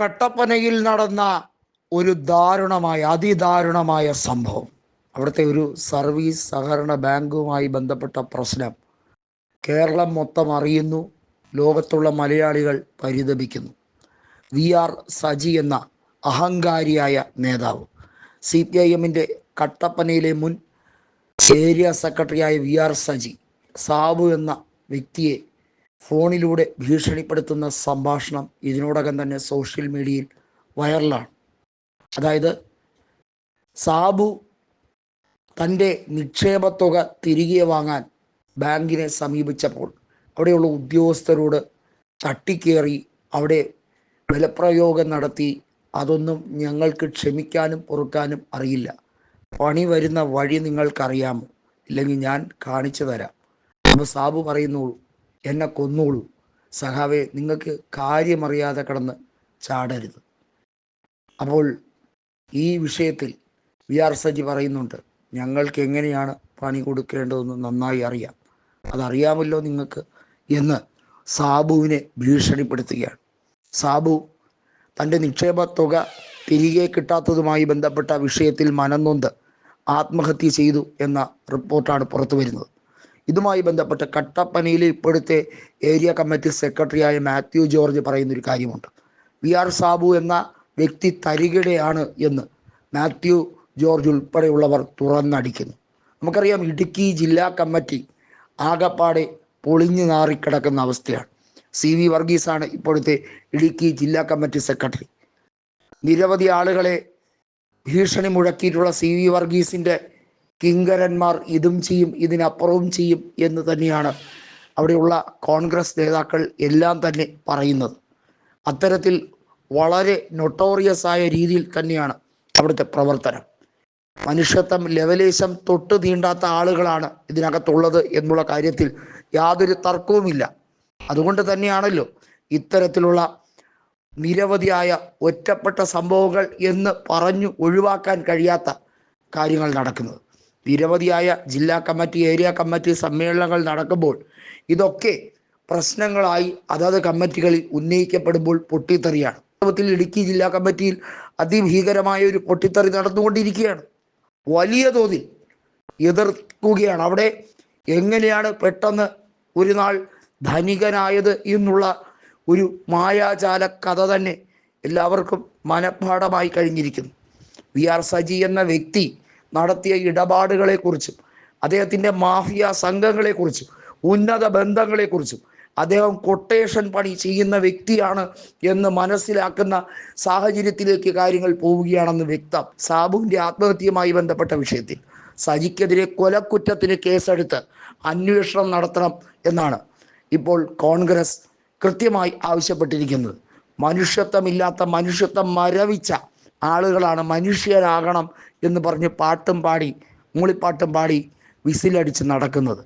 കട്ടപ്പനയിൽ നടന്ന ഒരു ദാരുണമായ അതിദാരുണമായ സംഭവം. അവിടുത്തെ ഒരു സർവീസ് സഹകരണ ബാങ്കുമായി ബന്ധപ്പെട്ട പ്രശ്നം കേരളം മൊത്തം അറിയുന്നു ലോകത്തുള്ള മലയാളികൾ പരിതപിക്കുന്നു. വി ആർ സജി എന്ന അഹങ്കാരിയായ നേതാവ്. സി പി ഐ എമ്മിന്റെ കട്ടപ്പനയിലെ മുൻ ഏരിയ സെക്രട്ടറിയായ വി ആർ സജി സാബു എന്ന വ്യക്തിയെ ഫോണിലൂടെ ഭീഷണിപ്പെടുത്തുന്ന സംഭാഷണം ഇതിനോടകം തന്നെ സോഷ്യൽ മീഡിയയിൽ വൈറലാണ്. അതായത് സാബു തന്റെ നിക്ഷേപത്തുക തിരികെ വാങ്ങാൻ ബാങ്കിനെ സമീപിച്ചപ്പോൾ അവിടെയുള്ള ഉദ്യോഗസ്ഥരോട് തട്ടിക്കേറി അവിടെ ബലപ്രയോഗം നടത്തി അതൊന്നും ഞങ്ങൾക്ക് ക്ഷമിക്കാനും പൊറുക്കാനും അറിയില്ല. പണി വരുന്ന വഴി നിങ്ങൾക്കറിയാമോ? ഇല്ലെങ്കിൽ ഞാൻ കാണിച്ചു തരാം. അപ്പോൾ സാബു പറയുന്നുള്ളൂ എന്നെ കൊന്നോളൂ. സഹാവെ നിങ്ങൾക്ക് കാര്യമറിയാതെ കടന്ന് ചാടരുത്. അപ്പോൾ ഈ വിഷയത്തിൽ വി ആർ സജി പറയുന്നുണ്ട് ഞങ്ങൾക്ക് എങ്ങനെയാണ് പണി കൊടുക്കേണ്ടതെന്ന് നന്നായി അറിയാം. അതറിയാമല്ലോ നിങ്ങൾക്ക് എന്ന് സാബുവിനെ ഭീഷണിപ്പെടുത്തുകയാണ്. സാബു തന്റെ നിക്ഷേപ തുക തിരികെ കിട്ടാത്തതുമായി ബന്ധപ്പെട്ട വിഷയത്തിൽ മനന്നൊന്ത് ആത്മഹത്യ ചെയ്തു എന്ന റിപ്പോർട്ടാണ് പുറത്തു വരുന്നത് ഇതുമായി ബന്ധപ്പെട്ട് കട്ടപ്പനയിലെ ഇപ്പോഴത്തെ ഏരിയ കമ്മിറ്റി സെക്രട്ടറിയായ മാത്യു ജോർജ് പറയുന്നൊരു കാര്യമുണ്ട്. വി ആർ സാബു എന്ന വ്യക്തി തരികിടയാണ് എന്ന് മാത്യു ജോർജ് ഉൾപ്പെടെയുള്ളവർ തുറന്നടിക്കുന്നു. നമുക്കറിയാം ഇടുക്കി ജില്ലാ കമ്മിറ്റി ആകപ്പാടെ പൊളിഞ്ഞു നാറിക്കിടക്കുന്ന അവസ്ഥയാണ്. സി വി വർഗീസാണ് ഇപ്പോഴത്തെ ഇടുക്കി ജില്ലാ കമ്മിറ്റി സെക്രട്ടറി. നിരവധി ആളുകളെ ഭീഷണി മുഴക്കിയിട്ടുള്ള സി വി വർഗീസിന്റെ കിങ്കരന്മാർ ഇതും ചെയ്യും ഇതിനപ്പുറവും ചെയ്യും എന്ന് തന്നെയാണ് അവിടെയുള്ള കോൺഗ്രസ് നേതാക്കൾ എല്ലാം തന്നെ പറയുന്നത്. അത്തരത്തിൽ വളരെ നൊട്ടോറിയസ് ആയ രീതിയിൽ തന്നെയാണ് അവിടുത്തെ പ്രവർത്തനം. മനുഷ്യത്വം ലെവലേശം തൊട്ട് തീണ്ടാത്ത ആളുകളാണ് ഇതിനകത്തുള്ളത് എന്നുള്ള കാര്യത്തിൽ യാതൊരു തർക്കവുമില്ല. അതുകൊണ്ട് തന്നെയാണല്ലോ ഇത്തരത്തിലുള്ള നിരവധിയായ ഒറ്റപ്പെട്ട സംഭവങ്ങൾ എന്ന് പറഞ്ഞു ഒഴിവാക്കാൻ കഴിയാത്ത കാര്യങ്ങൾ നടക്കുന്നത്. നിരവധിയായ ജില്ലാ കമ്മിറ്റി ഏരിയ കമ്മിറ്റി സമ്മേളനങ്ങൾ നടക്കുമ്പോൾ ഇതൊക്കെ പ്രശ്നങ്ങളായി അതത് കമ്മിറ്റികളിൽ ഉന്നയിക്കപ്പെടുമ്പോൾ പൊട്ടിത്തെറിയാണ്. വാസ്തവത്തിൽ ഇടുക്കി ജില്ലാ കമ്മിറ്റിയിൽ അതിഭീകരമായ ഒരു പൊട്ടിത്തെറി നടന്നുകൊണ്ടിരിക്കുകയാണ്. വലിയ തോതിൽ എതിർക്കുകയാണ്. അവിടെ എങ്ങനെയാണ് പെട്ടെന്ന് ഒരു നാൾ ധനികനായത് എന്നുള്ള ഒരു മായാജാല കഥ തന്നെ എല്ലാവർക്കും മനഃപാഠമായി കഴിഞ്ഞിരിക്കുന്നു. വി ആർ സജി എന്ന വ്യക്തി നടത്തിയ ഇടപാടുകളെക്കുറിച്ചും അദ്ദേഹത്തിന്റെ മാഫിയ സംഘങ്ങളെക്കുറിച്ചും ഉന്നത ബന്ധങ്ങളെക്കുറിച്ചും അദ്ദേഹം കൊട്ടേഷൻ പണി ചെയ്യുന്ന വ്യക്തിയാണ് എന്ന് മനസ്സിലാക്കുന്ന സാഹചര്യത്തിലേക്ക് കാര്യങ്ങൾ പോവുകയാണെന്ന് വ്യക്തം. സാബുവിന്റെ ആത്മഹത്യയുമായി ബന്ധപ്പെട്ട വിഷയത്തിൽ സജിക്കെതിരെ കൊലക്കുറ്റത്തിന് കേസെടുത്ത് അന്വേഷണം നടത്തണം എന്നാണ് ഇപ്പോൾ കോൺഗ്രസ് കൃത്യമായി ആവശ്യപ്പെട്ടിരിക്കുന്നത്. മനുഷ്യത്വമില്ലാത്ത മനുഷ്യത്വം മരവിച്ച ആളുകളാണ് മനുഷ്യരാകണം എന്ന് പറഞ്ഞ് പാട്ടും പാടി മൂളിപ്പാട്ടും പാടി വിസിലടിച്ച് നടക്കുന്നത്.